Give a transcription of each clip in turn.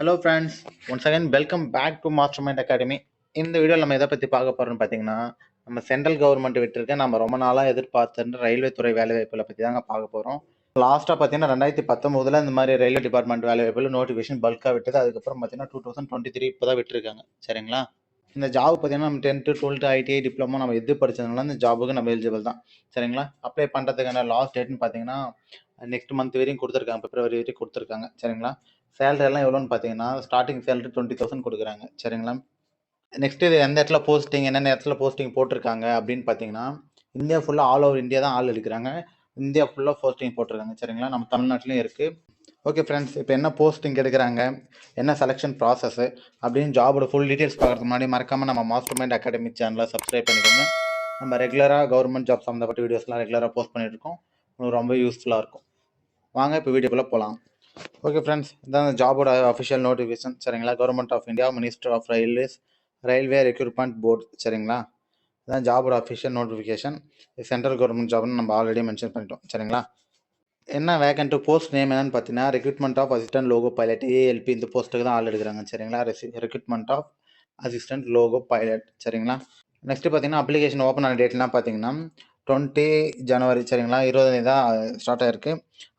Hello friends once again welcome back to master mind academy இந்த வீடியோவில் நம்ம எதை பற்றி பார்க்க போகிறோம்னு பார்த்தீங்கன்னா நம்ம சென்ட்ரல் கவர்மெண்ட் விட்டுருக்க நம்ம ரொம்ப நாளாக எதிர்பார்த்துன்ற ரயில்வே துறை வேலைவாய்ப்புகளை பற்றி தாங்க பார்க்க போகிறோம் லாஸ்ட்டாக பார்த்தீங்கன்னா ரெண்டாயிரத்தி பத்தொம்போதில் இந்த மாதிரி ரயில்வே டிபார்ட்மெண்ட் வேலைவாய்ப்பில் நோட்டிஃபிகேஷன் பல்காக விட்டது. அதுக்கப்புறம் பார்த்தீங்கன்னா டூ தௌசண்ட் டுவெண்ட்டி த்ரீ இப்போ தான் விட்டுருக்காங்க. சரிங்களா? இந்த ஜாப் பார்த்தீங்கன்னா நம்ம டென்த்து டுவெல்த்து ஐடிஐ டிப்ளமோ நம்ம எது படிச்சதுனால இந்த ஜாபுக்கு நம்ம எலிஜிபிள் தான். சரிங்களா? அப்ளை பண்ணுறதுக்கான லாஸ்ட் டேட்னு பார்த்தீங்கன்னா நெக்ஸ்ட் மந்த் வரையும் கொடுத்துருக்காங்க பிப்ரவரி வரையும் கொடுத்துருக்காங்க. சரிங்களா? சேலரி எல்லாம் எவ்வளோன்னு பார்த்தீங்கன்னா ஸ்டார்டிங் சேலரி டுவெண்ட்டி தௌசண்ட் கொடுக்குறாங்க. சரிங்களா? நெக்ஸ்ட் இது எந்த இடத்துல போஸ்டிங் என்னென்ன இடத்துல போஸ்டிங் போட்டிருக்காங்க அப்படின்னு பார்த்தீங்கன்னா இந்தியா ஃபுல்லாக ஆல் ஓவர் இந்தியா தான் ஆள் எடுக்கிறாங்க. இந்தியா ஃபுல்லாக போஸ்டிங் போட்டிருக்காங்க. சரிங்களா? நம்ம தமிழ்நாட்டிலையும் இருக்குது ஓகே ஃப்ரெண்ட்ஸ் இப்போ என்ன போஸ்டிங் எடுக்கிறாங்க? என்ன செலெக்ஷன் ப்ராசஸ் அப்படின்னு ஜாபோட ஃபுல் டீட்டெயில்ஸ் பார்க்குறது முன்னாடி மறக்காமல் நம்ம மாஸ்டர் மைண்ட் அகாடமி சேனலை சப்ஸ்கிரைப் பண்ணிக்கோங்க. நம்ம ரெகுலராக கவர்மெண்ட் ஜாப் சம்மந்தப்பட்ட வீடியோஸ்லாம் ரெகுலராக போஸ்ட் பண்ணியிருக்கோம் உங்களுக்கு ரொம்ப யூஸ்ஃபுல்லாக இருக்கும். வாங்க இப்போ வீடியோக்குள்ளே போகலாம் ஓகே ஃப்ரெண்ட்ஸ் இதான் ஜாபோட அஃபிஷியல் நோட்டிஃபிகேஷன் சரிங்களா? Government of India minister of railways railway recruitment board சரிங்களா? இதான் ஜாபோட அஃபிஷியல் நோட்டிஃபிகேஷன் சென்ட்ரல் கவர்மெண்ட் ஜாப்னு நம்ம ஆல்ரெடி மென்ஷன் பண்ணிட்டோம். சரிங்களா? என்ன வேகண்ட்டு போஸ்ட் நேம் என்னன்னு பார்த்தீங்கன்னா recruitment of assistant loco pilot ALP இந்த போஸ்ட்டுக்கு தான் ஆள் எடுக்கிறாங்க. சரிங்களா? Recruitment of assistant loco pilot சரிங்களா? நெக்ஸ்ட் பார்த்தீங்கன்னா அப்ளிகேஷன் ஓப்பன் ஆன டேட்லாம் பார்த்தீங்கன்னா டுவெண்ட்டி ஜனவரி சரிங்களா? இருபதாந்தேதி தான் ஸ்டார்ட் ஆயிருக்கு.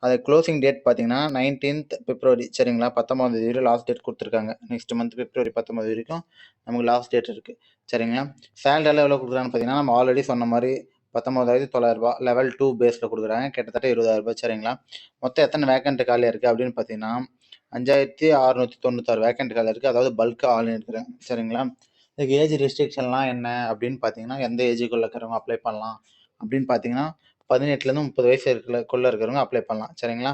அது க்ளோசிங் டேட் பார்த்தீங்கன்னா நைன்டீன்த் பிப்ரவரி சரிங்களா? பத்தொம்பது தேதி லாஸ்ட் டேட் கொடுத்துருக்காங்க. நெக்ஸ்ட் மந்த் பிப்ரவரி பத்தொம்பது வரைக்கும் நமக்கு லாஸ்ட் டேட் இருக்குது சரிங்களா? சேலரியில் எவ்வளோ கொடுக்குறாங்கன்னு பார்த்தீங்கன்னா நம்ம ஆல்ரெடி சொன்ன மாதிரி பத்தொம்பதாயிரத்தி தொள்ளாயிரரூபா லெவல் டூ பேஸில் கொடுக்குறாங்க. கிட்டத்தட்ட இருபதாயிரரூபா சரிங்களா? மொத்தம் எத்தனை வேக்கண்ட் காலியாக இருக்குது அப்படின்னு பார்த்தீங்கன்னா அஞ்சாயிரத்தி அறுநூற்றி தொண்ணூத்தாறு வேக்கண்ட் காலியாக இருக்குது அதாவது பல்காக ஆள் எடுக்கிறேன் சரிங்களா? இதுக்கு ஏஜ் ரெஸ்ட்ரிக்ஷன்லாம் என்ன அப்படின்னு பார்த்தீங்கன்னா எந்த ஏஜுக்குள்ளே இருக்கிறவங்க அப்ளை பண்ணலாம்? அப்படின்னு பார்த்தீங்கன்னா பதினெட்டுலேருந்து முப்பது வயசு இருக்கிறக்குள்ளே இருக்கிறவங்க அப்ளை பண்ணலாம். சரிங்களா?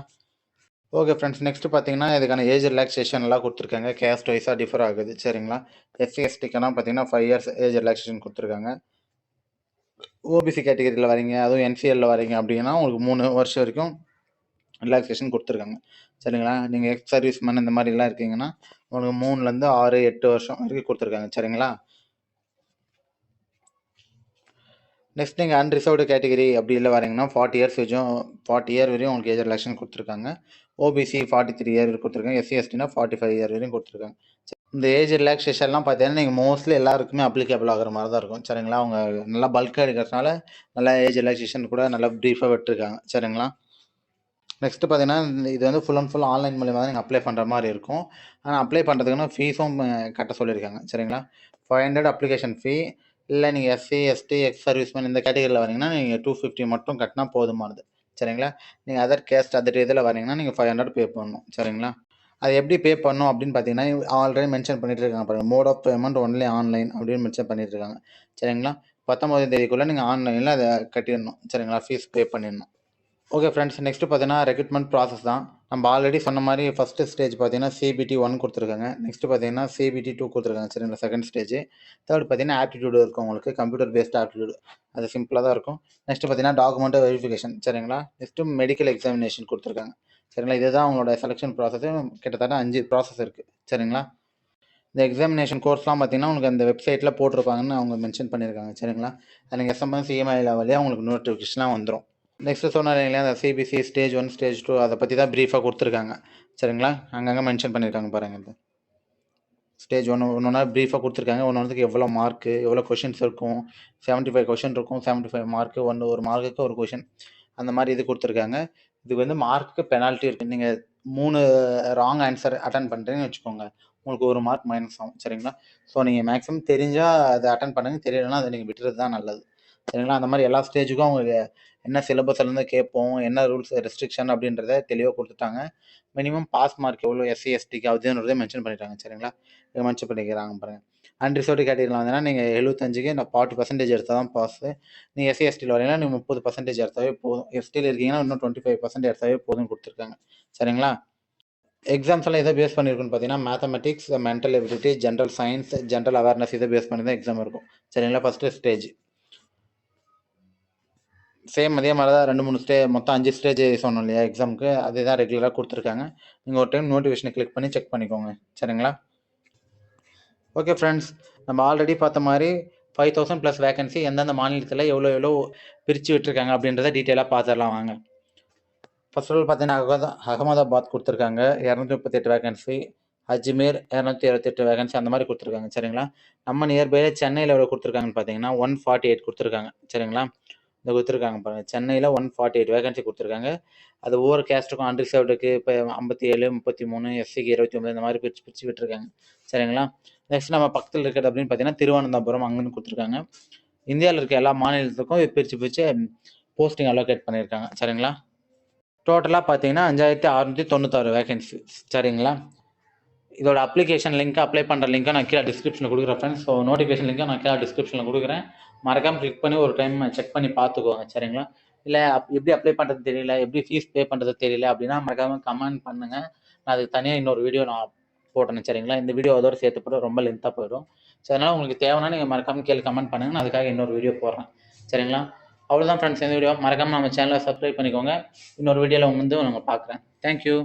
ஓகே ஃப்ரெண்ட்ஸ் நெக்ஸ்ட் பார்த்தீங்கன்னா இதுக்கான ஏஜ் ரிலாக்ஸேஷன் எல்லாம் கொடுத்துருக்காங்க. கேஸ்ட் வைஸாக டிஃபர் ஆகுது. சரிங்களா? எஸ்சி எஸ்டிக்கெல்லாம் பார்த்தீங்கன்னா ஃபைவ் இயர்ஸ் ஏஜ் ரிலாக்ஸேஷன் கொடுத்துருக்காங்க. ஓபிசி கேட்டகரியில் வரீங்க. அதுவும் என்சிஎல்ல வரீங்க அப்படின்னா உங்களுக்கு மூணு வருஷம் வரைக்கும் ரிலாக்ஸேஷன் கொடுத்துருக்காங்க. சரிங்களா? நீங்கள் எக்ஸ் சர்வீஸ் மேன் இந்த மாதிரிலாம் இருக்கீங்கன்னா உங்களுக்கு மூணுலேருந்து ஆறு எட்டு வருஷம் வரைக்கும் கொடுத்துருக்காங்க. சரிங்களா? நெக்ஸ்ட் நீங்கள் அன்ரிசர்வ்டு கேட்டகரி அப்படி இல்லை வரீங்கன்னா ஃபார்ட்டி இயர்ஸ் வச்சும் ஃபார்ட்டி இயர் வரையும் உங்களுக்கு ஏஜ் ரிலாக்ஷன் கொடுத்துருக்காங்க. ஓபிசி ஃபார்ட்டி த்ரீ இயர் கொடுத்துருக்காங்க. எஸ்சி எஸ்டினா ஃபார்ட்டி ஃபைவ் இயர் வரையும் கொடுத்துருக்காங்க. இந்த ஏஜ் ரிலாக்ஸேஷன்லாம் பார்த்தீங்கன்னா நீங்கள் மோஸ்ட்லி எல்லாருக்குமே அப்ளிகேபிள் ஆகிற மாதிரி தான் இருக்கும். சரிங்களா? அவங்க நல்லா பல்காக எடுக்கிறதுனால நல்லா ஏஜ் ரிலாக்ஸேஷன் கூட நல்லா ப்ரீஃபாக விட்டுருக்காங்க. சரிங்களா? நெக்ஸ்ட்டு பார்த்தீங்கன்னா இது வந்து ஃபுல் அண்ட் ஃபுல் ஆன்லைன் மூலியமாக தான் நீங்கள் அப்ளை பண்ணுற மாதிரி இருக்கும். ஆனால் அப்ளை பண்ணுறதுக்குன்னா ஃபீஸும் கட்ட சொல்லியிருக்காங்க. சரிங்களா? ஃபைவ் ஹண்ட்ரட் அப்ளிகேஷன் ஃபீ இல்லை நீங்கள் எஸ்சி எஸ்டி எக்ஸ் சர்வீஸ்மேன் இந்த கேட்டகரியில் வரீங்கன்னா நீங்கள் டூ ஃபிஃப்டி மட்டும் கட்டினா போதுமானது. சரிங்களா? நீங்கள் அதர் கேஸ்ட் அதர் இதில் வரீங்கன்னா நீங்கள் ஃபைவ் ஹண்ட்ரட் பே பண்ணணும். சரிங்களா? அது எப்படி பே பண்ணணும் அப்படின்னு பார்த்தீங்கன்னா ஆல்ரெடி மென்ஷன் பண்ணிட்டு இருக்காங்க பாருங்கள் mode of payment only online அப்படின்னு மென்ஷன் பண்ணிட்டு இருக்காங்க. சரிங்களா? பத்தொம்பதாம் தேதிக்குள்ளே நீங்கள் ஆன்லைனில் அதை கட்டிடணும். சரிங்களா? ஃபீஸ் பே பண்ணிடணும். ஓகே ஃப்ரெண்ட்ஸ் நெக்ஸ்ட்டு பார்த்தீங்கன்னா ரெக்ரூட்மெண்ட் ப்ராசஸ் தான். நம்ம ஆல்ரெடி சொன்ன மாதிரி ஃபஸ்ட்டு ஸ்டேஜ் பார்த்தீங்கன்னா சிபிடி ஒன் கொடுத்துருக்காங்க. நெக்ஸ்ட்டு பார்த்தீங்கன்னா சிபிடி டூ கொடுத்துருக்காங்க. சரிங்களா செகண்ட் ஸ்டேஜ் தேர்ட் பார்த்தீங்கன்னா ஆப்டிடியூடு இருக்கும் உங்களுக்கு. கம்ப்யூட்டர் பேஸ்ட் ஆப்டிடியூட் அது சிம்பிளாக தான் இருக்கும். நெக்ஸ்ட்டு பார்த்தீங்கன்னா டாக்குமெண்ட் வெரிஃபிகேஷன் சரிங்களா? நெக்ஸ்ட்டு மெடிக்கல் எக்ஸாமினேஷன் கொடுத்துருக்காங்க. சரிங்களா? இதுதான் அவங்களோட செலெக்ஷன் ப்ராசஸ் கிட்டத்தட்ட அஞ்சு ப்ராசஸ் இருக்குது சரிங்களா? இந்த எக்ஸாமினேஷன் கோர்ஸ்லாம் பார்த்தீங்கன்னா உங்களுக்கு அந்த வெப்சைட்டில் போட்டிருப்பாங்கன்னு அவங்க மென்ஷன் பண்ணியிருக்காங்க. சரிங்களா? அது நீங்கள் எஸ்எம்எஸ் இஎம்ஐ வழியாக உங்களுக்கு நோட்டிஃபிகேஷன்லாம் வந்துடும் நெக்ஸ்ட் சொன்னார் இல்லையா அந்த CBC stage one stage two அதை பற்றி தான் ப்ரீஃபாக கொடுத்துருக்காங்க. சரிங்களா? அங்கங்கே மென்ஷன் பண்ணியிருக்காங்க பாருங்கள் இது. ஸ்டேஜ் ஒன்று ஒன்று ஒன்றா ப்ரீஃபாக கொடுத்துருக்காங்க. ஒன்று ஒன்றுக்கு எவ்வளோ மார்க்கு எவ்வளோ கொஷின்ஸ் இருக்கும்? செவன்ட்டி ஃபைவ் கொஷின் இருக்கும். செவன்ட்டி ஃபைவ் மார்க்கு ஒன்று ஒரு மார்க்குக்கு ஒரு கொஷின் அந்த மாதிரி இது கொடுத்துருக்காங்க. இதுக்கு வந்து மார்க்குக்கு பெனால்ட்டி இருக்குது நீங்கள் மூணு ராங் ஆன்சர் அட்டன் பண்ணுறீங்கன்னு வச்சுக்கோங்க. உங்களுக்கு ஒரு மார்க் மைனஸ் ஆகும். சரிங்களா? ஸோ நீங்கள் மேக்ஸிமம் தெரிஞ்சால் அதை அட்டன் பண்ணுங்க. தெரியலன்னா அதை நீங்கள் விட்டுறது தான் நல்லது. சரிங்களா? அந்த மாதிரி எல்லா ஸ்டேஜுக்கும் அவங்க என்ன சிலபஸ்லேருந்து கேட்போம் என்ன ரூல்ஸ் ரெஸ்ட்ரிக்ஷன் அப்படின்றத தெளிவாக கொடுத்துட்டாங்க. மினிமம் பாஸ் மார்க் எவ்வளோ எஸ்சி எஸ்டிக்கு அப்படின்றத மென்ஷன் பண்ணிட்டாங்க சரிங்களா? இதை மென்ஷன் பண்ணிக்கிறாங்க பாருங்கள் அன்ரிசர்வ்டு கேட்டகரியில் வந்தீங்கன்னா நீங்கள் எழுபத்தஞ்சுக்கு நான் ஃபார்ட்டி பர்சன்டேஜ் எடுத்தால் தான் பாஸ் நீங்கள் எஸ்சி எஸ்டியில் வரீங்கன்னா நீங்கள் முப்பது பர்சன்டேஜ் எடுத்தாவே போதும். எஸ்டியில் இருக்கீங்கன்னா இன்னும் டுவெண்ட்டி ஃபைவ் பர்சன்ட் எடுத்தாவே போதும்னு கொடுத்துருக்காங்க. சரிங்களா? எக்ஸாம்ஸ் எல்லாம் எதை பேஸ் பண்ணியிருக்குன்னு பார்த்தீங்கன்னா mathematics mental ability general science general awareness இதை பேஸ் பண்ணி தான் எக்ஸாம் இருக்கும். சரிங்களா? ஃபஸ்ட்டு ஸ்டேஜ் சேம் அதே மாதிரி தான் ரெண்டு மூணு ஸ்டே மொத்தம் அஞ்சு ஸ்டேஜ் சொன்னோம் இல்லையா எக்ஸாமுக்கு அதே தான் ரெகுலராக கொடுத்துருக்காங்க. நீங்கள் ஒரு டைம் நோட்டிஃபிகேஷனை கிளிக் பண்ணி செக் பண்ணிக்கோங்க. சரிங்களா? ஓகே ஃப்ரெண்ட்ஸ் நம்ம ஆல்ரெடி பார்த்த மாதிரி ஃபைவ் தௌசண்ட் ப்ளஸ் வேகன்சி எந்தெந்த மாநிலத்தில் எவ்வளோ எவ்வளோ பிரித்து விட்டுருக்காங்க அப்படின்றத டீட்டெயிலாக பார்த்துடலாம் வாங்க. ஃபர்ஸ்ட் ஆஃப் ஆல் பார்த்தீங்கன்னா அகமதா அகமதாபாத் கொடுத்துருக்காங்க. இரநூத்தி முப்பத்தெட்டு வேகன்சி அஜ்மீர் இரநூத்தி இருபத்தெட்டு வேகன்சி அந்த மாதிரி கொடுத்துருக்காங்க. சரிங்களா? நம்ம நியர்பையில் சென்னையில் எவ்வளோ கொடுத்துருக்காங்கன்னு பார்த்தீங்கன்னா ஒன் ஃபார்ட்டி எயிட் கொடுத்துருக்காங்க. சரிங்களா? இந்த கொடுத்துருக்காங்க பாருங்கள் சென்னையில் ஒன் ஃபார்ட்டி எயிட் வேகன்சி கொடுத்துருக்காங்க. அது ஒவ்வொரு கேஸ்ட்டுக்கும் அன்ரிசர்வ்டுக்கு இப்போ ஐம்பத்தி ஏழு முப்பத்தி மூணு எஸ்சிக்கு இருபத்தி ஒம்பது இந்த மாதிரி பிரித்து பிரித்து விட்டுருக்காங்க. சரிங்களா? நெக்ஸ்ட் நம்ம பக்கத்தில் இருக்கிறது அப்படின்னு பார்த்தீங்கன்னா திருவனந்தபுரம் அங்கேருந்து கொடுத்துருக்காங்க. இந்தியாவில் இருக்க எல்லா மாநிலத்துக்கும் பிரித்து பிரித்து போஸ்டிங் அலோகேட் பண்ணியிருக்காங்க. சரிங்களா? டோட்டலாக பார்த்தீங்கன்னா அஞ்சாயிரத்தி அறுநூற்றி தொண்ணூத்தாறு வேகன்சி சரிங்களா? இதோட அப்ளிகேஷன் லிங்க்கை அப்ளை பண்ணுற லிங்க்கை நான் கீழே டிஸ்கிரிப்ஷனில் கொடுக்குறேன் ஃப்ரெண்ட்ஸ் ஸோ நோட்டிஃபிகேஷன் லிங்க்கை நான் கீழே டிஸ்கிரிப்ஷனில் கொடுக்குறேன். மறக்காமல் கிளிக் பண்ணி ஒரு டைம் செக் பண்ணி பார்த்துக்கோங்க சரிங்களா? இல்லை அப் எப்படி அப்ளை பண்ணுறது தெரியல எப்படி ஃபீஸ் பே பண்ணுறது தெரியல அப்படின்னா மறக்காமல் கமெண்ட் பண்ணுங்கள் நான் அதுக்கு தனியாக இன்னொரு வீடியோ நான் போட்டேன் சரிங்களா? இந்த வீடியோ அதோட சேர்த்து போட்டு ரொம்ப லென்த்தாக போயிடும். ஸோ அதனால் உங்களுக்கு தேவைன்னா நீங்கள் மறக்காமல் கீழே கமெண்ட் பண்ணுங்கள் நான் அதுக்காக இன்னொரு வீடியோ போடுறேன் சரிங்களா? அவ்வளோதான் ஃப்ரெண்ட்ஸ் இந்த வீடியோ மறக்காமல் நம்ம சேனலை சப்ஸ்கிரைப் பண்ணிக்கோங்க. இன்னொரு வீடியோவில் வந்து நாங்கள் பார்க்குறேன். தேங்க்யூ